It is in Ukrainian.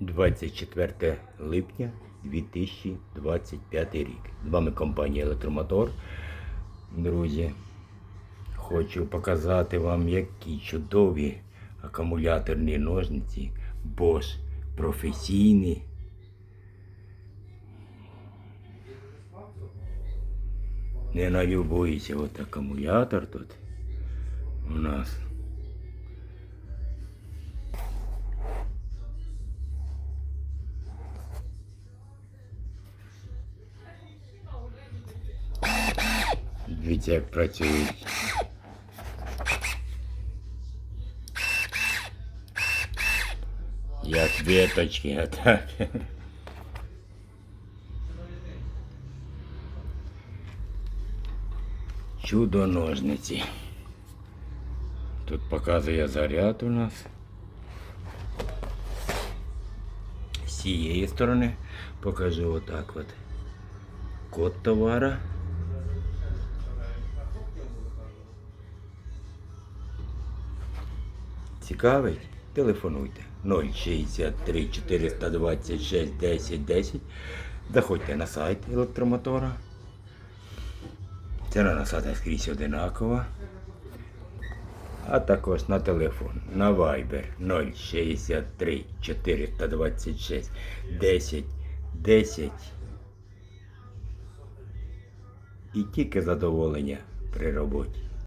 24 липня 2025 рік. З вами компанія Електромотор. Друзі, хочу показати вам, які чудові акумуляторні ножниці Bosch професійні. Не налюбуйся, от акумулятор тут у нас. Дивіться, як працюють. Як веточки, а так. Чудо ножниці. Тут показує заряд у нас. З цієї сторони покажу отак от. Код товара. Цікавить? Телефонуйте 063 426 10 10. Заходьте на сайт електромотора. Ціна на сайтах скрізь одинакова. А також на телефон на Viber 063 426 10 10. І тільки задоволення при роботі.